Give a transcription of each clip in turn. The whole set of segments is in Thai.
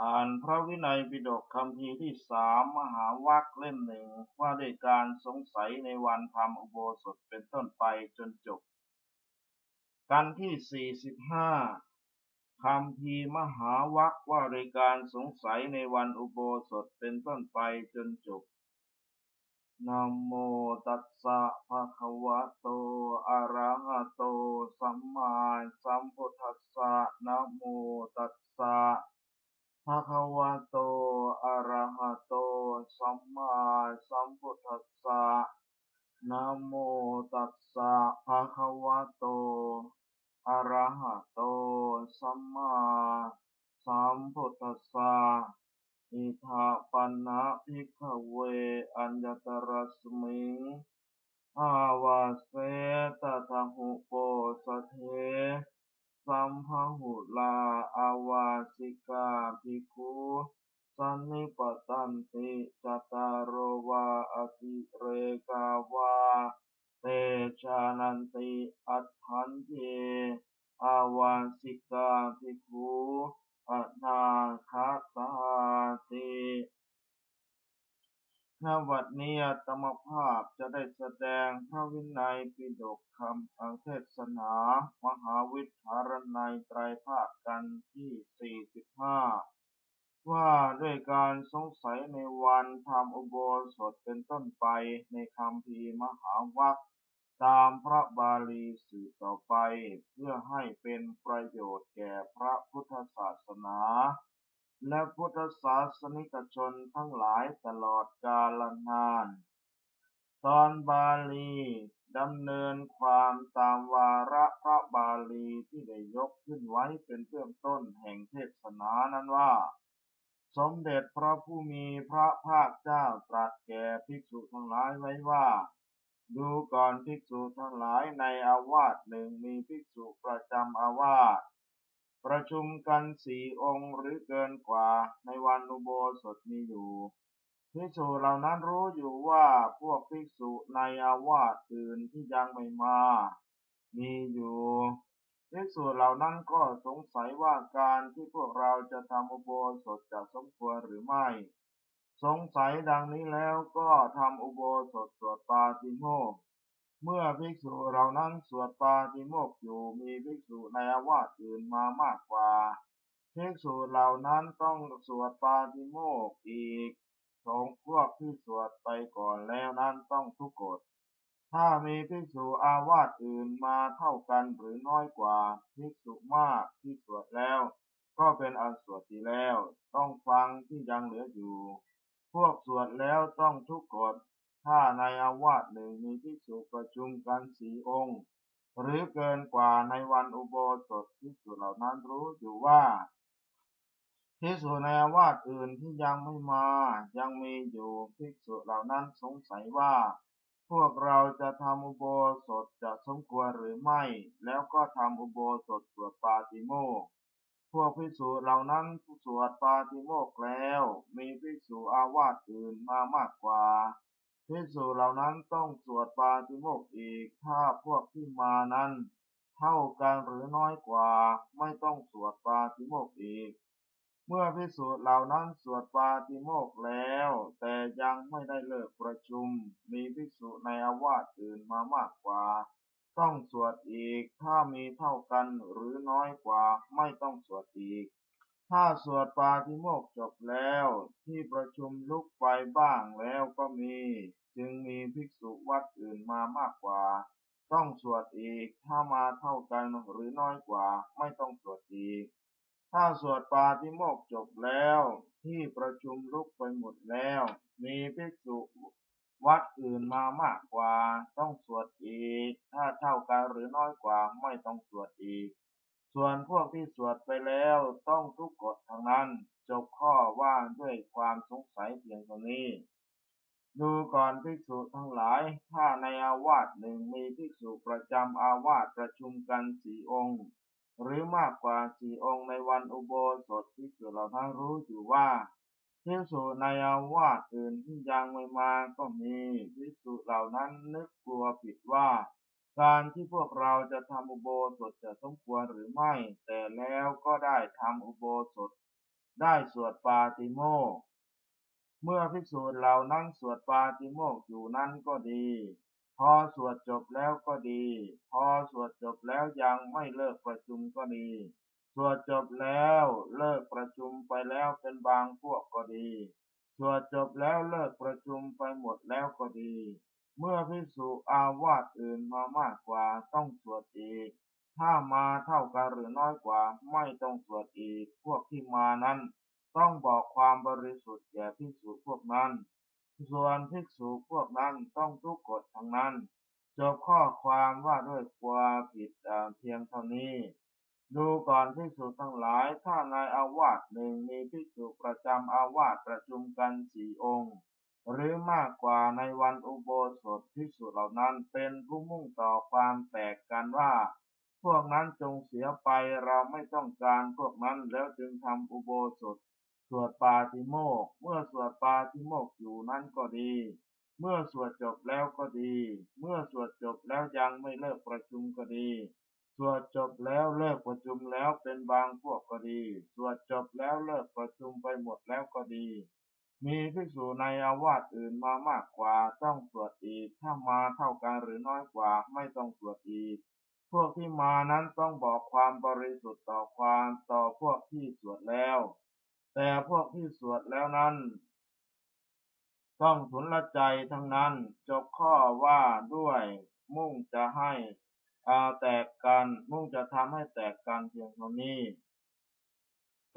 อ่านพระวินัยปิฎกคำพีที่สามมหาวัคเล่มหนึ่งว่าด้วยการสงสัยในวันทำอุโบสถเป็นต้นไปจนจบ กันที่สี่สิบห้าคำพีมหาวัคว่าด้วยการสงสัยในวันอุโบสถเป็นต้นไปจนจบนโมตัสสะภะคะวะโต อะระหะโต สัมมาสัมพุทธัสสะนโมตัสสะ ภะคะวะโต อะระหะโต สัมมาสัมพุทธัสสะ นะโมตัสสะ ภะคะวะโต อะระหะโต สัมมาสัมพุทธัสสะ อิทาปันนะภิกขเว อัญญตรัสมิงอาวาเสตถะหุโปสเท สัมภหุลาอาวาสิกาภิกขุสันนิปตันติจตารโรวาอติเรกาวาเตชานันติอัฏฐันเยอาวาสิกาภิกขุอนาคาตา ณวัดนี้ อาตมภาพจะได้แสดงพระวินัยปิฎกคำอังเทศนา มหาวิทารนัยไตรภาคกันที่สี่สิบห้าว่าด้วยการสงสัยในวันทำอุโบสถเป็นต้นไปในคำพีมหาวัคตามพระบาลีสื่อต่อไป เพื่อให้เป็นประโยชน์แก่พระพุทธศาสนา และพุทธศาสนิกชนทั้งหลายตลอดกาลนาน ตอนบาลีดำเนินความตามวาระพระบาลีที่ได้ยกขึ้นไว้เป็นเบื้องต้นแห่งเทศนานั้นว่า สมเด็จพระผู้มีพระภาคเจ้าตรัสแก่ภิกษุทั้งหลายไว้ว่า ดูก่อนภิกษุทั้งหลายในอาวาสหนึ่งมีภิกษุประจำอาวาส ประชุมกันสี่องค์หรือเกินกว่าในวันอุโบสถมีอยู่ภิกษุเหล่านั้นรู้อยู่ว่าพวกภิกษุในอาวาสอื่นที่ยังไม่มา มีอยู่ภิกษุเหล่านั้นก็สงสัยว่าการที่พวกเราจะทำอุโบสถจะสมควรหรือไม่ สงสัยดังนี้แล้วก็ทำอุโบสถสวดปาติโมกข์ เมื่อภิกษุเหล่านั้นสวดปาติโมกข์อยู่มีภิกษุในอาวาสอื่นมามากกว่าภิกษุเหล่านั้นต้องสวดปาติโมกข์อีกสงพวกที่สวดไปก่อนแล้วนั้นต้องทุกกฎถ้ามีภิกษุอาวาสอื่นมาเท่ากันหรือน้อยกว่าภิกษุมากที่สวดแล้ว ก็เป็นอันสวดดีแล้ว ต้องฟังที่ยังเหลืออยู่ พวกสวดแล้วต้องทุกกฎ ถ้าในอาวาสหนึ่งมีภิกษุประชุมกันสี่องค์ หรือเกินกว่าในวันอุโบสถภิกษุเหล่านั้นรู้อยู่ว่าภิกษุในอาวาสอื่นที่ยังไม่มา ยังมีอยู่ภิกษุเหล่านั้นสงสัยว่า พวกเราจะทำอุโบสถจะสมควรหรือไม่ แล้วก็ทำอุโบสถสวดปาติโมกพวกภิกษุเหล่านั้นสวดปาติโมกแล้ว มีภิกษุอาวาสอื่นมามากกว่า ภิกษุเหล่านั้นต้องสวดปาติโมกข์อีก ถ้าพวกที่มานั้น เท่ากันหรือน้อยกว่า ไม่ต้องสวดปาติโมกข์อีก เมื่อภิกษุเหล่านั้นสวดปาติโมกข์แล้ว แต่ยังไม่ได้เลิกประชุม มีภิกษุในอาวาสอื่นมามากกว่า ต้องสวดอีก ถ้ามีเท่ากันหรือน้อยกว่า ไม่ต้องสวดอีก ถ้าสวดปาติโมกข์จบแล้ว ที่ประชุมลุกไปบ้างแล้วก็มี จึงมีภิกษุวัดอื่นมามากกว่า ต้องสวดอีก ถ้ามาเท่ากันหรือน้อยกว่า ไม่ต้องสวดอีก ถ้าสวดปาติโมกข์จบแล้ว ที่ประชุมลุกไปหมดแล้ว มีภิกษุวัดอื่นมามากกว่า ต้องสวดอีก ถ้าเท่ากันหรือน้อยกว่า ไม่ต้องสวดอีก ส่วนพวกที่สวดไปแล้วต้องทุกกฎทั้งนั้น จบข้อว่าด้วยความสงสัยเพียงเท่านี้ ดูก่อนภิกษุทั้งหลาย ถ้าในอาวาสหนึ่งมีภิกษุประจำอาวาสประชุมกันสี่องค์ หรือมากกว่าสี่องค์ในวันอุโบสถภิกษุเหล่านั้นรู้อยู่ว่าภิกษุในอาวาสอื่นที่ยังไม่มาก็มีภิกษุเหล่านั้นนึกกลัวผิดว่า การที่พวกเราจะทำอุโบสถจะสมควรหรือไม่ แต่แล้วก็ได้ทำอุโบสถ ได้สวดปาติโมกข์เมื่อภิกษุเหล่านั้นสวดปาติโมกข์อยู่นั้นก็ดี พอสวดจบแล้วก็ดี พอสวดจบแล้วยังไม่เลิกประชุมก็ดี สวดจบแล้วเลิกประชุมไปแล้วเป็นบางพวกก็ดี สวดจบแล้วเลิกประชุมไปหมดแล้วก็ดี เมื่อภิกษุอาวาสอื่นมามากกว่าต้องสวดอีก ถ้ามาเท่ากันหรือน้อยกว่าไม่ต้องสวดอีก พวกที่มานั้น ต้องบอกความบริสุทธิ์แก่ภิกษุพวกนั้น ส่วนภิกษุพวกนั้นต้องทุกกฎทั้งนั้น จบข้อความว่าด้วยความผิดเพียงเท่านี้ ดูก่อนภิกษุทั้งหลาย ถ้าในอาวาสหนึ่งมีภิกษุประจำอาวาสประชุมกันสี่องค์ หรือมากกว่าในวันอุโบสถภิกษุเหล่านั้นเป็นผู้มุ่งต่อความแตกกันว่า พวกนั้นจงเสียไปเราไม่ต้องการพวกนั้นแล้วจึงทำอุโบสถสวดปาติโมก เมื่อสวดปาติโมกอยู่นั้นก็ดี เมื่อสวดจบแล้วก็ดี เมื่อสวดจบแล้วยังไม่เลิกประชุมก็ดี สวดจบแล้วเลิกประชุมแล้วเป็นบางพวกก็ดี สวดจบแล้วเลิกประชุมไปหมดแล้วก็ดี มีภิกษุในอาวาสอื่นมามากกว่า ต้องสวดอีก ถ้ามาเท่ากันหรือน้อยกว่า ไม่ต้องสวดอีก พวกที่มานั้นต้องบอกความบริสุทธิ์ต่อความต่อพวกที่สวดแล้ว แต่พวกที่สวดแล้วนั้น ต้องทุนละใจทั้งนั้น จบข้อว่าด้วย มุ่งจะให้อาแตกกัน มุ่งจะทำให้แตกกันเพียงเท่านี้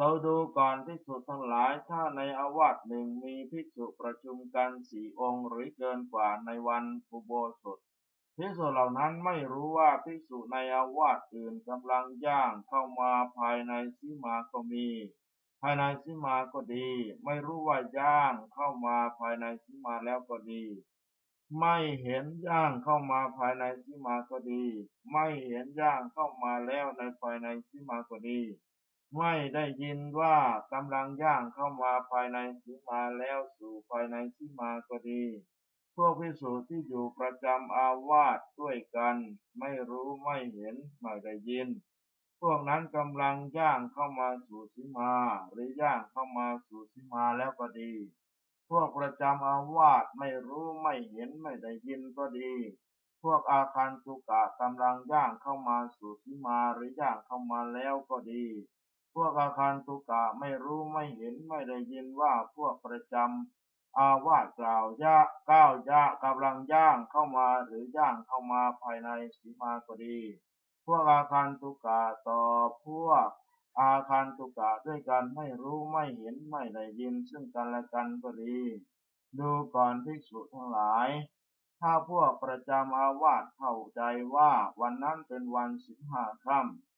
เราดูก่อนภิกษุทั้งหลาย ถ้าในอาวาสหนึ่งมีภิกษุประชุมกันสี่องค์หรือเกินกว่าในวันอุโบสถภิกษุเหล่านั้นไม่รู้ว่าภิกษุในอาวาสอื่นกำลังย่างเข้ามาภายในสีมาก็มี ภายในสีมาก็ดี ไม่รู้ว่าย่างเข้ามาภายในสีมาแล้วก็ดี ไม่เห็นย่างเข้ามาภายในสีมาก็ดี ไม่เห็นย่างเข้ามาแล้วในภายในสีมาก็ดี ไม่ได้ยินว่ากำลังย่างเข้ามาภายในสีมาแล้วสู่ภายในสีมาก็ดี พวกภิกษุที่อยู่ประจำอาวาสด้วยกัน ไม่รู้ไม่เห็นไม่ได้ยิน พวกนั้นกำลังย่างเข้ามาสู่สีมา หรือย่างเข้ามาสู่สีมาแล้วก็ดี พวกประจำอาวาสไม่รู้ไม่เห็นไม่ได้ยินก็ดีพวกอาคันตุกะกำลังย่างเข้ามาสู่สีมาหรือย่างเข้ามาแล้วก็ดี วกอาคันตุกะไม่รู้ไม่เห็นไม่ได้ยินว่าพวกประจำอาวาสกล่าวยะก้าวยะกำลังย่างเข้ามาหรือย่างเข้ามาภายในสีมาก็ดี พวกอาคันตุกะต่อพวกอาคันตุกะด้วยกันไม่รู้ไม่เห็นไม่ได้ยินซึ่งกันและกันก็ดี ดูก่อนภิกษุทั้งหลาย ถ้าพวกประจำอาวาสเข้าใจว่าวันนั้นเป็นวันสิบห้าค่ำ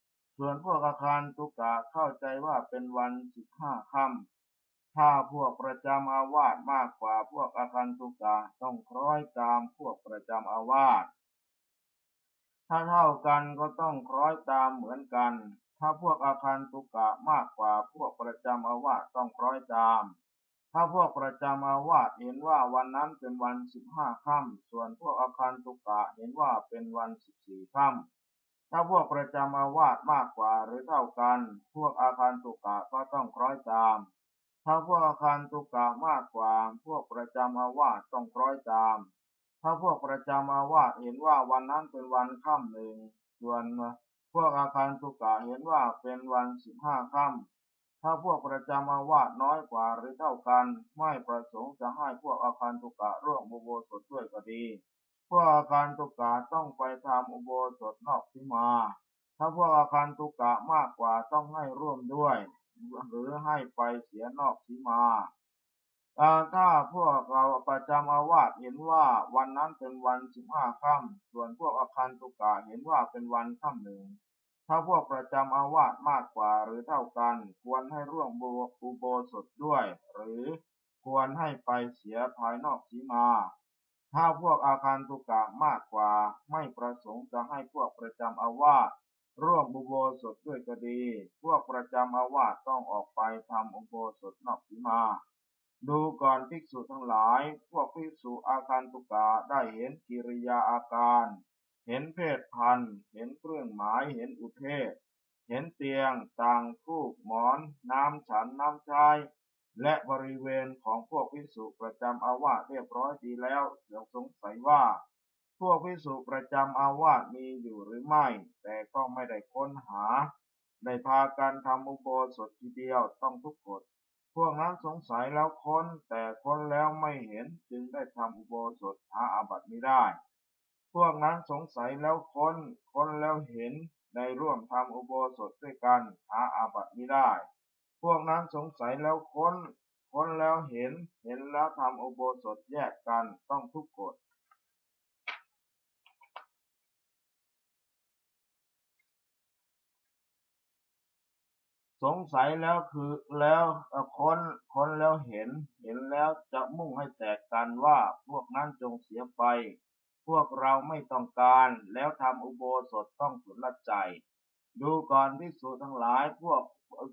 ส่วนพวกอาคารตุกะเข้าใจว่าเป็นวันสิบห้าค่ำถ้าพวกประจำอาวาสมากกว่าพวกอาคารตุกะต้องคล้อยตามพวกประจำอาวาสถ้าเท่ากันก็ต้องคล้อยตามเหมือนกัน ถ้าพวกอาคันตุกะมากกว่าพวกประจำอาวาสต้องคล้อยตามถ้าพวกประจำอาวาสเห็นว่าวันนั้นเป็นวันสิบห้าค่ำส่วนพวกอาคันตุกะเห็นว่าเป็นวันสิบสี่ค่ำ ถ้าพวกประจำอาวาสมากกว่าหรือเท่ากัน พวกอาคันตุกะก็ต้องคล้อยตาม ถ้าพวกอาคันตุกะมากกว่า พวกประจำอาวาสต้องคล้อยตาม ถ้าพวกประจำอาวาสเห็นว่าวันนั้นเป็นวันค่ำหนึ่ง ส่วนพวกอาคารตุกะเห็นว่าเป็นวันสิบห้าค่ำถ้าพวกประจำอาวาสน้อยกว่าหรือเท่ากัน ไม่ประสงค์จะให้พวกอาคารตุกะร่วมอุโบสถด้วยก็ดี พวกอาคารตุกะต้องไปทำอุโบสถนอกที่มา ถ้าพวกอาคารตุกะมากกว่าต้องให้ร่วมด้วย หรือให้ไปเสียนอกสีมาอ่าถ้าพวกเราประจำอาวาสเห็นว่าวันนั้นเป็นวันสิบห้าค่ำส่วนพวกอาคารตุกะเห็นว่าเป็นวันค่ำหนึ่ง ถ้าพวกประจำอาวาสมากกว่าหรือเท่ากัน ควรให้ร่วมอุโบสถด้วย หรือควรให้ไปเสียภายนอกสีมา ถ้าพวกอาคารตุกะมากกว่าไม่ประสงค์จะให้พวกประจำอาวาสร่วมอุโบสถด้วยก็ดี พวกประจำอาวาสต้องออกไปทำอุโบสถนอกสีมา ดูก่อนภิกษุทั้งหลาย พวกภิกษุอาคันตุกะได้เห็นกิริยาอาการ เห็นเพศพันธ์เห็นเครื่องหมายเห็นอุเทศ เห็นเตียง ต่างฟูกหมอน น้ำฉันน้ำใช้ และบริเวณของพวกพิสุประจำอาวาสเรียบร้อยดีแล้วเสือสงสัยว่า พวกพิสุประจำอาวาสมีอยู่หรือไม่ แต่ก็ไม่ได้ค้นหา ได้พากันทำอุโบสถทีเดียวต้องทุกกฎพวกนั้นสงสัยแล้วค้น แต่ค้นแล้วไม่เห็นจึงได้ทำอุโบสถหาอาบัติไม่ได้ พวกนั้นสงสัยแล้วค้น ค้นแล้วเห็นได้ร่วมทำอุโบสถด้วยกันหาอาบัติไม่ได้ พวกนั้นสงสัยแล้วค้น ค้นแล้วเห็น เห็นแล้วทำอุโบสถแยกกันต้องทุกกฎสงสัยแล้วคือแล้วค้นค้นแล้วเห็น เห็นแล้วจะมุ่งให้แตกกันว่าพวกนั้นจงเสียไป พวกเราไม่ต้องการแล้วทำอุโบสถต้องสุรใจ ดูก่อนภิกษุทั้งหลาย พวก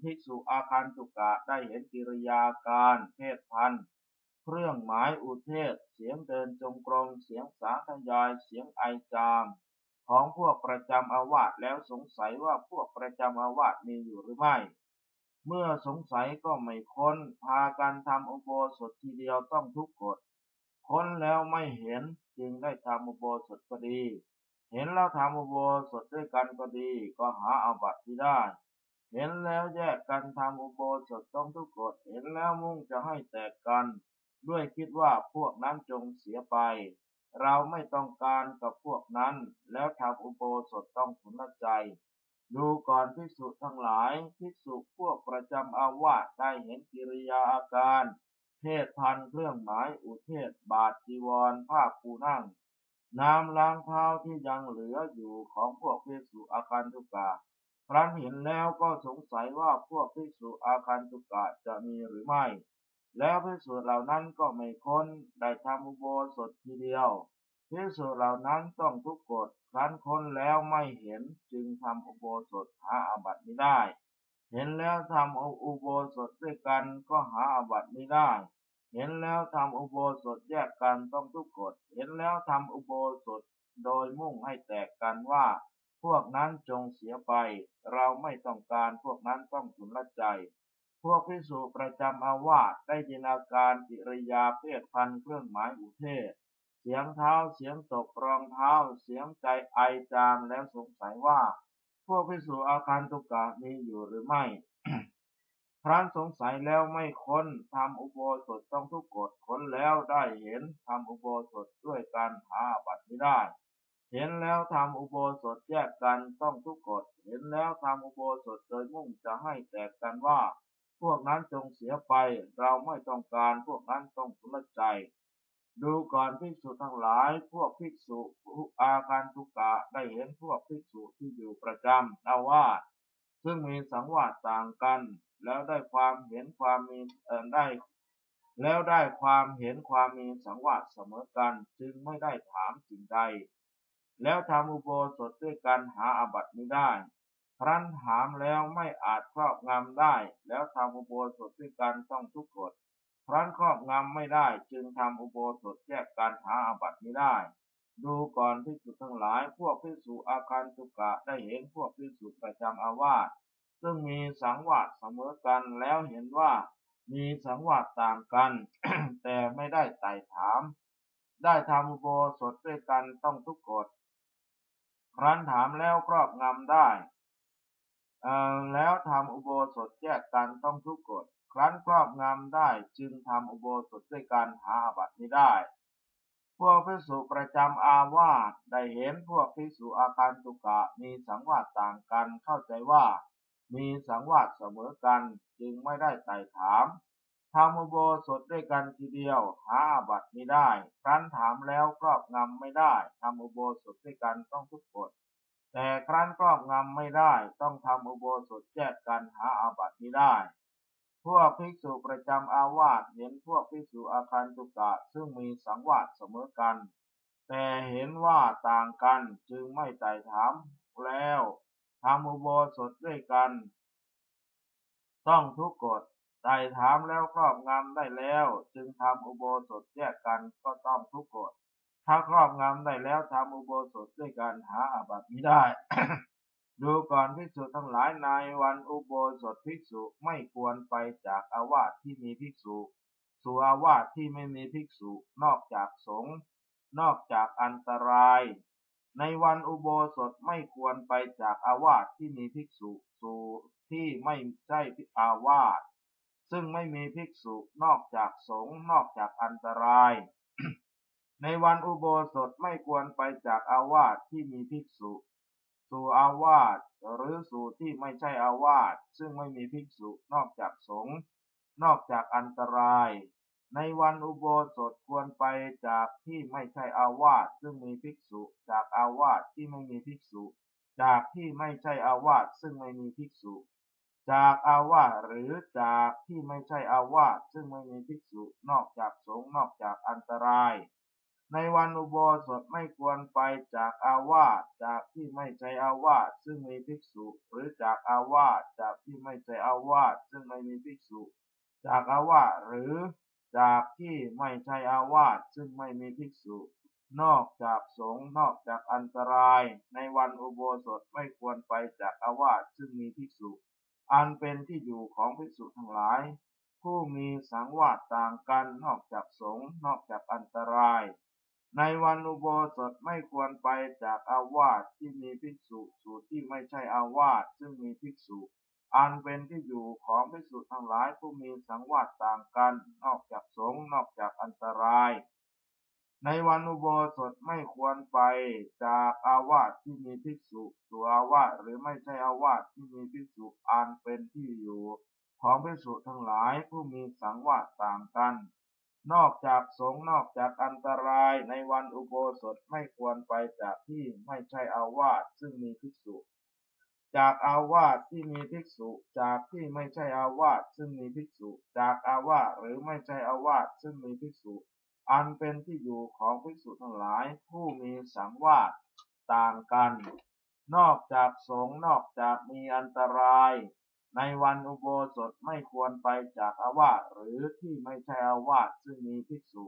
ภิกษุอาคันตุกะได้เห็นกิริยาการเพศพันธ์เครื่องหมายอุเทศ เสียงเดินจงกรม เสียงสาธยาย เสียงไอจาม ของพวกประจำอาวาสแล้วสงสัยว่าพวกประจำอาวาสมีอยู่หรือไม่ เมื่อสงสัยก็ไม่ค้น พากันทำอุโบสถทีเดียวต้องทุกกฎ ค้นแล้วไม่เห็นจึงได้ทำอุโบสถก็ดี เห็นแล้วทำอุโบสถด้วยกันก็ดี ก็หาอาบัติที่ได้ เห็นแล้วแยกกันทำอุโบสถต้องทุกกฎเห็นแล้วมุ่งจะให้แตกกัน ด้วยคิดว่าพวกนั้นจงเสียไป เราไม่ต้องการกับพวกนั้น แล้วทำอุโบสถต้องขุนใจ ดูก่อนภิกษุทั้งหลายภิกษุพวกประจำอาวาสได้เห็นกิริยาอาการเพศพันเครื่องหมายอุเทศบาทจีวรผ้าปูนั่ง น้ำล้างเท้าที่ยังเหลืออยู่ของพวกภิกษุอาคันตุกะครั้นเห็นแล้วก็สงสัยว่าพวกภิกษุอาคันตุกะจะมีหรือไม่ แล้วภิกษุเหล่านั้นก็ไม่ค้นได้ทำอุโบสถทีเดียวภิกษุเหล่านั้นต้องทุกกฎครั้นค้นแล้วไม่เห็นจึงทำอุโบสถหาอาบัติไม่ได้ เห็นแล้วทำอุโบสถด้วยกันก็หาอาบัติไม่ได้ เห็นแล้วทำอุโบสถแยกกันต้องทุกกฎ เห็นแล้วทำอุโบสถโดยมุ่งให้แตกกันว่า พวกนั้นจงเสียไป เราไม่ต้องการพวกนั้นต้องสุนละใจ พวกพิสุประจำอาวาสได้จินาการกิริยาเพศพันเครื่องหมายอุเทศ เสียงเท้าเสียงตกรองเท้าเสียงใจไอจามแล้วสงสัยว่า พวกพิสุอาคันตุกะมีอยู่หรือไม่ ครั้นสงสัยแล้วไม่ค้นทำอุโบสถต้องทุกกฎค้นแล้วได้เห็นทำอุโบสถด้วยการหาบัติไม่ได้ เห็นแล้วทำอุโบสถแยกกันต้องทุกกฎเห็นแล้วทำอุโบสถโดยมุ่งจะให้แตกกันว่า พวกนั้นจงเสียไป เราไม่ต้องการพวกนั้นต้องสุรใจ ดูก่อนภิกษุทั้งหลายพวกภิกษุอาการทุกะได้เห็นพวกภิกษุที่อยู่ประจำเอาว่า ซึ่งมีสังวาสต่างกัน แล้วได้ความเห็นความมีเอ่อได้ แล้วได้ความเห็นความมีสังวาสเสมอกันจึงไม่ได้ถามสิ่งใด แล้วทำอุโบสถด้วยกันหาอาบัติไม่ได้ครั้นถามแล้วไม่อาจครอบงำได้ แล้วทำอุโบสถด้วยกันต้องทุกกฎครั้นครอบงำไม่ได้จึงทำอุโบสถแยกการหาอาบัติไม่ได้ ดูก่อนภิกษุทั้งหลายพวกภิกษุอาคันตุกะได้เห็นพวกภิกษุประจำอาวาส ซึ่งมีสังวาสเสมอกันแล้วเห็นว่ามีสังวาสต่างกัน แต่ไม่ได้ไต่ถาม ได้ทำอุโบสถด้วยกันต้องทุกกฎครั้นถามแล้วครอบงำได้แล้วทำอุโบสถแยกกันต้องทุกกฎครั้นครอบงำได้จึงทำอุโบสถด้วยกันหาอาบัติไม่ได้ พวกภิกษุประจำอาวาสได้เห็นพวกภิกษุอาคันตุกะมีสังวาสต่างกันเข้าใจว่า มีสังวาสเสมอกันจึงไม่ได้ไต่ถามทำอุโบสถด้วยกันทีเดียว หาอาบัติไม่ได้ครั้นถามแล้วครอบงำไม่ได้ทำอุโบสถด้วยกันต้องทุกกฎแต่ครั้นครอบงำไม่ได้ต้องทำอุโบสถแยกกันหาอาบัติไม่ได้ พวกภิกษุประจำอาวาสเห็นพวกภิกษุอาคันตุกะซึ่งมีสังวาสเสมอกัน แต่เห็นว่าต่างกันจึงไม่ไต่ถามแล้ว ทำอุโบสถด้วยกัน ต้องทุกกฎไต่ถามแล้วครอบงำได้แล้ว จึงทำอุโบสถแยกกันก็ต้องทุกกฎถ้าครอบงำได้แล้วทำอุโบสถด้วยกันหาอาบัติไม่ได้ ดูก่อนภิกษุทั้งหลายในวันอุโบสถภิกษุไม่ควรไปจากอาวาสที่มีภิกษุสู่อาวาสที่ไม่มีภิกษุนอกจากสงฆ์นอกจากอันตราย ในวันอุโบสถไม่ควรไปจากอาวาสที่มีภิกษุสู่ที่ไม่ใช่อาวาสซึ่งไม่มีภิกษุนอกจากสงฆ์นอกจากอันตราย ในวันอุโบสถไม่ควรไปจากอาวาสที่มีภิกษุสู่อาวาสหรือสู่ที่ไม่ใช่อาวาสซึ่งไม่มีภิกษุนอกจากสงฆ์นอกจากอันตราย ในวันอุโบสถควรไปจากที่ไม่ใช่อาวาสซึ่งมีภิกษุ จากอาวาสที่ไม่มีภิกษุ จากที่ไม่ใช่อาวาสซึ่งไม่มีภิกษุ จากอาวาสหรือจากที่ไม่ใช่อาวาสซึ่งไม่มีภิกษุนอกจากสงฆ์นอกจากอันตราย ในวันอุโบสถไม่ควรไปจากอาวาสจากที่ไม่ใช่อาวาสซึ่งมีภิกษุ หรือจากอาวาสจากที่ไม่ใช่อาวาสซึ่งไม่มีภิกษุ จากอาวาสหรือ จากที่ไม่ใช่อาวาสซึ่งไม่มีภิกษุ นอกจากสงฆ์นอกจากอันตราย ในวันอุโบสถไม่ควรไปจากอาวาสซึ่งมีภิกษุ อันเป็นที่อยู่ของภิกษุทั้งหลาย ผู้มีสังวาสต่างกันนอกจากสงฆ์นอกจากอันตราย ในวันอุโบสถไม่ควรไปจากอาวาสที่มีภิกษุสู่ที่ไม่ใช่อาวาสซึ่งมีภิกษุ อันเป็นที่อยู่ของภิกษุทั้งหลายผู้มีสังวาสต่างกันนอกจากสงฆ์นอกจากอันตราย ในวันอุโบสถไม่ควรไปจากอาวาสที่มีภิกษุสู่อาวาสหรือไม่ใช่อาวาสที่มีภิกษุอันเป็นที่อยู่ ของภิกษุทั้งหลายผู้มีสังวาสต่างกัน นอกจากสงนอกจากอันตราย ในวันอุโบสถไม่ควรไปจากที่ไม่ใช่อาวาสซึ่งมีภิกษุ จากอาวาสที่มีภิกษุ จากที่ไม่ใช่อาวาสซึ่งมีภิกษุ จากอาวาสหรือไม่ใช่อาวาสซึ่งมีภิกษุ อันเป็นที่อยู่ของภิกษุทั้งหลายผู้มีสังวาสต่างกัน นอกจากสงนอกจากมีอันตราย ในวันอุโบสถไม่ควรไปจากอาวาสหรือที่ไม่ใช่อาวาสซึ่งมีภิกษุ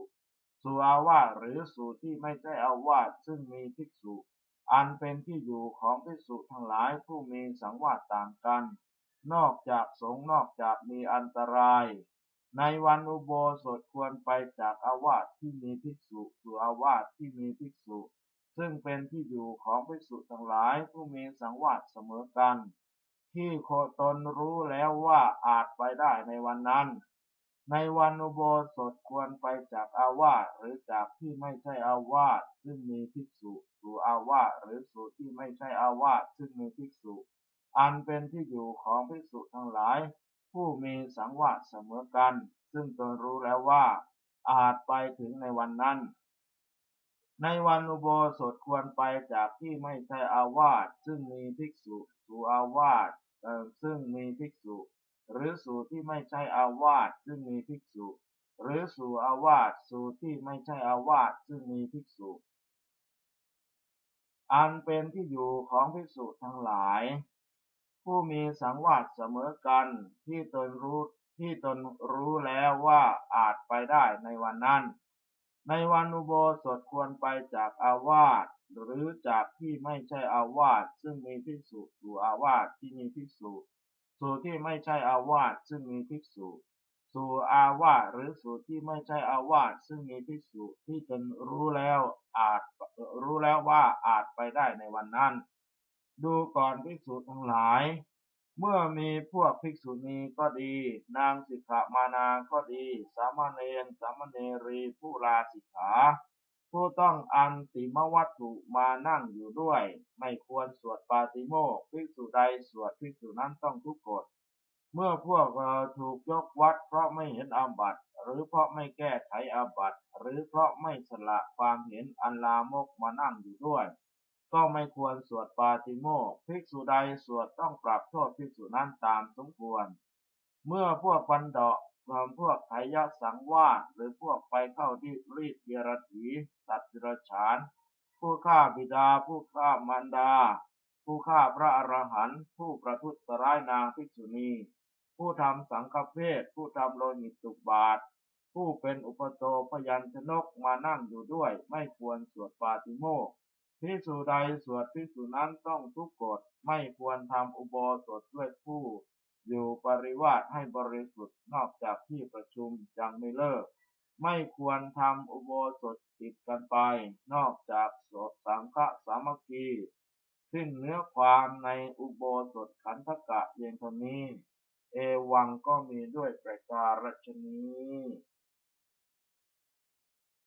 สู่อาวาสหรือสู่ที่ไม่ใช่อาวาสซึ่งมีภิกษุ อันเป็นที่อยู่ของภิกษุทั้งหลายผู้มีสังวาสต่างกัน นอกจากสงนอกจากมีอันตราย ในวันอุโบสถควรไปจากอาวาสที่มีภิกษุสู่อาวาสที่มีภิกษุ ซึ่งเป็นที่อยู่ของภิกษุทั้งหลายผู้มีสังวาสเสมอกัน ที่โคตนรู้แล้วว่าอาจไปได้ในวันนั้น ในวันอุโบสถควรไปจากอาวาสหรือจากที่ไม่ใช่อาวาสซึ่งมีภิกษุสู่อาวาสหรือสู่ที่ไม่ใช่อาวาสซึ่งมีภิกษุ อันเป็นที่อยู่ของภิกษุทั้งหลาย ผู้มีสังวาสเสมอกัน ซึ่งตนรู้แล้วว่า อาจไปถึงในวันนั้น ในวันอุโบสถควรไปจากที่ไม่ใช่อาวาสซึ่งมีภิกษุสู่อาวาสซึ่งมีภิกษุ หรือสู่ที่ไม่ใช่อาวาสซึ่งมีภิกษุ หรือสู่อาวาสสู่ที่ไม่ใช่อาวาสซึ่งมีภิกษุ อันเป็นที่อยู่ของภิกษุทั้งหลาย ผู้มีสังวาสเสมอกันที่ตนรู้ที่ตนรู้แล้วว่าอาจไปได้ในวันนั้น ในวันอุโบสถควรไปจากอาวาสหรือจากที่ไม่ใช่อาวาสซึ่งมีภิกษุสู่อาวาสที่มีภิกษุ สู่ที่ไม่ใช่อาวาสซึ่งมีภิกษุ สู่อาวาสหรือสู่ที่ไม่ใช่อาวาสซึ่งมีภิกษุที่ตนรู้แล้วอาจรู้แล้วว่าอาจไปได้ในวันนั้น ดูก่อนภิกษุทั้งหลาย เมื่อมีพวกภิกษุณีก็ดี นางสิกขามานาก็ดี สามเณรสามเณรีผู้ลาสิกขา ผู้ต้องอันติมวัตถุมานั่งอยู่ด้วย ไม่ควรสวดปาติโมกภิกษุใดสวดภิกษุนั้นต้องทุกกฎ เมื่อพวกเราถูกยกวัดเพราะไม่เห็นอาบัติ หรือเพราะไม่แก้ไขอาบัติ หรือเพราะไม่สละความเห็นอันลามกมานั่งอยู่ด้วย ก็ไม่ควรสวดปาติโมกภิกษุใดสวดต้องปรับโทษภิกษุนั้นตามสมควร เมื่อพวกปันเดาะ ความพวกไถยสังวาสหรือพวกไปเข้าที่รีดเยรถีสัตว์รฉาน ผู้ฆ่าบิดา ผู้ฆ่ามารดา ผู้ฆ่าพระอรหันต์ผู้ประทุษร้ายนางภิกษุณี ผู้ทำสังฆเพศผู้ทำโลหิตตุบาท ผู้เป็นอุปโตพยัญชนกมานั่งอยู่ด้วยไม่ควรสวดปาติโมกพิสูจใดสวดพิสูจนั้นต้องทุกกฎไม่ควรทำอุโบสถด้วยผู้ อยู่ปริวาสให้บริสุทธิ์นอกจากที่ประชุมจังไม่เลิก ไม่ควรทำอุโบสถติดกันไป นอกจากสดสังฆสามัคคีขึ้นเนื้อความในอุโบสถขันธกะเพียงเท่านี้ เอวังก็มีด้วยประการฉนี้